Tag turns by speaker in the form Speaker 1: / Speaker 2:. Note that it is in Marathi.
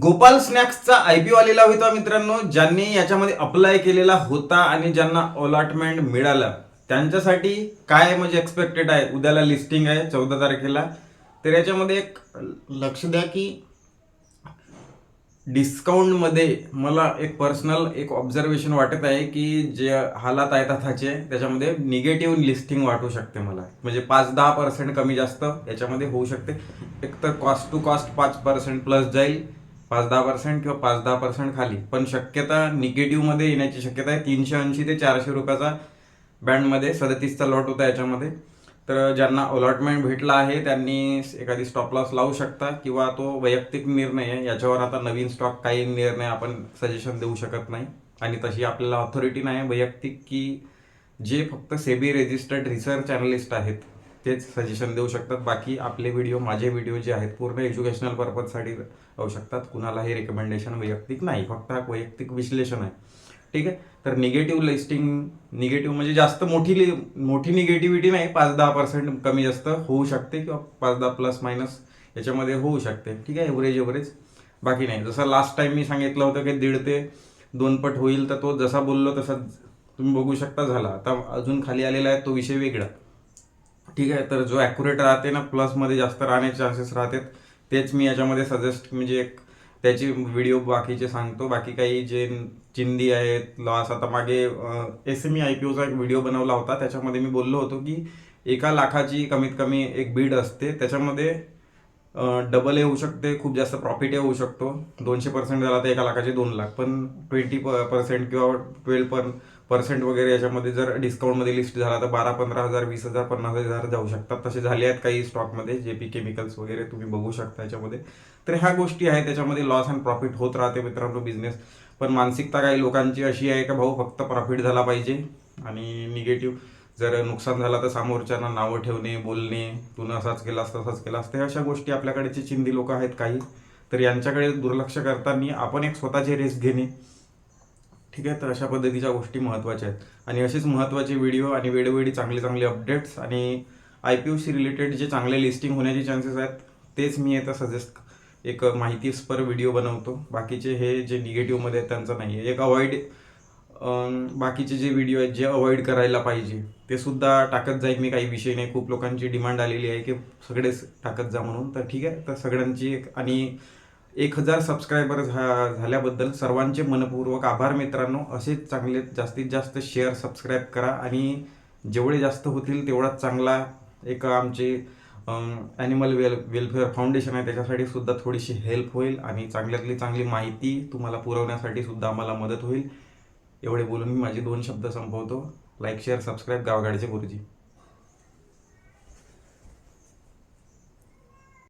Speaker 1: गोपाल स्नॅक्सचा आय आलेला होता मित्रांनो ज्यांनी याच्यामध्ये अप्लाय केलेला होता आणि ज्यांना अलॉटमेंट मिळालं. त्यांच्यासाठी काय म्हणजे एक्सपेक्टेड आहे? उद्याला लिस्टिंग आहे चौदा तारखेला. तर याच्यामध्ये एक लक्ष द्या की डिस्काउंटमध्ये मला एक पर्सनल एक ऑब्झर्वेशन वाटत आहे की जे हालात आहेत आताचे त्याच्यामध्ये निगेटिव्ह लिस्टिंग वाटू शकते मला. म्हणजे पाच दहा पर्सेंट कमी जास्त याच्यामध्ये होऊ शकते. एक तर कॉस्ट टू कॉस्ट पाच पर्सेंट प्लस जाईल. पाच दहा पर्सेंट किंवा पाच दहा पर्सेंट खाली. पण शक्यता निगेटिव्हमध्ये येण्याची शक्यता आहे. तीनशे ऐंशी ते चारशे रुपयाचा बँडमध्ये सदतीसचा लॉट होता याच्यामध्ये. तर ज्यांना अलॉटमेंट भेटला आहे त्यांनी एखादी स्टॉप लॉस लावू शकता किंवा तो वैयक्तिक निर्णय आहे. याच्यावर आता नवीन स्टॉक काही निर्णय आपण सजेशन देऊ शकत नाही. आणि तशी आपल्याला ऑथॉरिटी नाही. वैयक्तिक की जे फक्त सेबी रेजिस्टर्ड रिसर्च अनालिस्ट आहेत तेच सजेशन देऊ शकतात. बाकी आपले व्हिडिओ माझे व्हिडिओ जे आहेत पूर्ण एज्युकेशनल पर्पजसाठी राहू शकतात. कुणालाही रेकमेंडेशन वैयक्तिक नाही फक्त हा वैयक्तिक विश्लेषण आहे. ठीक आहे? तर निगेटिव्ह लिस्टिंग निगेटिव्ह म्हणजे जास्त मोठी लि मोठी निगेटिव्हिटी नाही पाच दहा पर्सेंट कमी जास्त होऊ शकते किंवा पाच दहा प्लस मायनस याच्यामध्ये होऊ शकते. ठीक आहे? एव्हरेज एव्हरेज बाकी नाही. जसं लास्ट टाईम मी सांगितलं होतं की दीड ते दोन पट होईल तर तो जसा बोललो तसा तुम्ही बघू शकता झाला. आता अजून खाली आलेला आहे तो विषय वेगळा. ठीक आहे तर जो ॲक्युरेट राहते ना प्लसमध्ये जास्त राहण्याचे चान्सेस राहतात तेच मी याच्यामध्ये सजेस्ट म्हणजे एक त्याची व्हिडिओ बाकीचे सांगतो. बाकी काही जे चिंदी आहेत लॉस आता मागे S M E I P Ocha एक व्हिडिओ बनवला होता. त्याच्यामध्ये मी बोललो होतो की एका लाखाची कमीत कमी एक बीड असते. त्याच्यामध्ये डबल येऊ शकते खूप जास्त प्रॉफिट येऊ शकतो. दोनशे पर्सेंट झाला तर एका लाखाचे दोन लाख. पण ट्वेंटी पर्सेंट किंवा ट्वेल्व पर पर्सेंट वगैरे याच्यामध्ये जर डिस्काउंटमध्ये लिस्ट झाला तर बारा पंधरा हजार वीस हजार पन्नास हजार जाऊ शकतात. तसे झाले आहेत काही स्टॉकमध्ये जे पी केमिकल्स वगैरे तुम्ही बघू शकता याच्यामध्ये. तर ह्या गोष्टी आहेत त्याच्यामध्ये लॉस अँड प्रॉफिट होत राहते मित्रांनो बिझनेस पण मानसिकता काही लोकांची अशी आहे का भाऊ फक्त प्रॉफिट झाला पाहिजे आणि निगेटिव्ह जर नुकसान झालं तर समोरच्यांना नावं ठेवणे बोलणे तू असाच केलास तसाच केलास. तर अशा गोष्टी आपल्याकडे चिंदी लोक आहेत काही. तर यांच्याकडे दुर्लक्ष करताना आपण एक स्वतःचे रिस्क घेणे. ठीक आहे तर अशा पद्धतीच्या गोष्टी महत्त्वाच्या आहेत. आणि असेच महत्त्वाचे व्हिडिओ आणि वेळोवेळी चांगले चांगले अपडेट्स आणि आय पी सी रिलेटेड जे चांगले लिस्टिंग होण्याचे चान्सेस आहेत तेच मी आता सजेस्ट एक माहितीस्पर व्हिडिओ बनवतो. बाकीचे हे जे निगेटिव्हमध्ये आहेत त्यांचं नाही आहे एक अवॉइड बाकीचे जे व्हिडिओ आहेत जे अवॉइड करायला पाहिजे ते सुद्धा टाकत जाईल मी काही विषय नाही. खूप लोकांची डिमांड आलेली आहे की सगळेच टाकत जा म्हणून. तर ठीक आहे तर सगळ्यांची एक आणि एक हजार सबस्क्रायबर झा झाल्याबद्दल सर्वांचे मनपूर्वक आभार मित्रांनो. असेच चांगले जास्तीत जास्त शेअर सबस्क्राईब करा आणि जेवढे जास्त होतील तेवढाच चांगला एक आमचे ॲनिमल वेल वेलफेअर फाउंडेशन आहे त्याच्यासाठी सुद्धा थोडीशी हेल्प होईल आणि चांगल्यातली चांगली माहिती तुम्हाला पुरवण्यासाठी सुद्धा आम्हाला मदत होईल. एवढे बोलून मी माझे दोन शब्द संपवतो. लाईक शेअर सबस्क्राईब गावगाडीचे गुरुजी.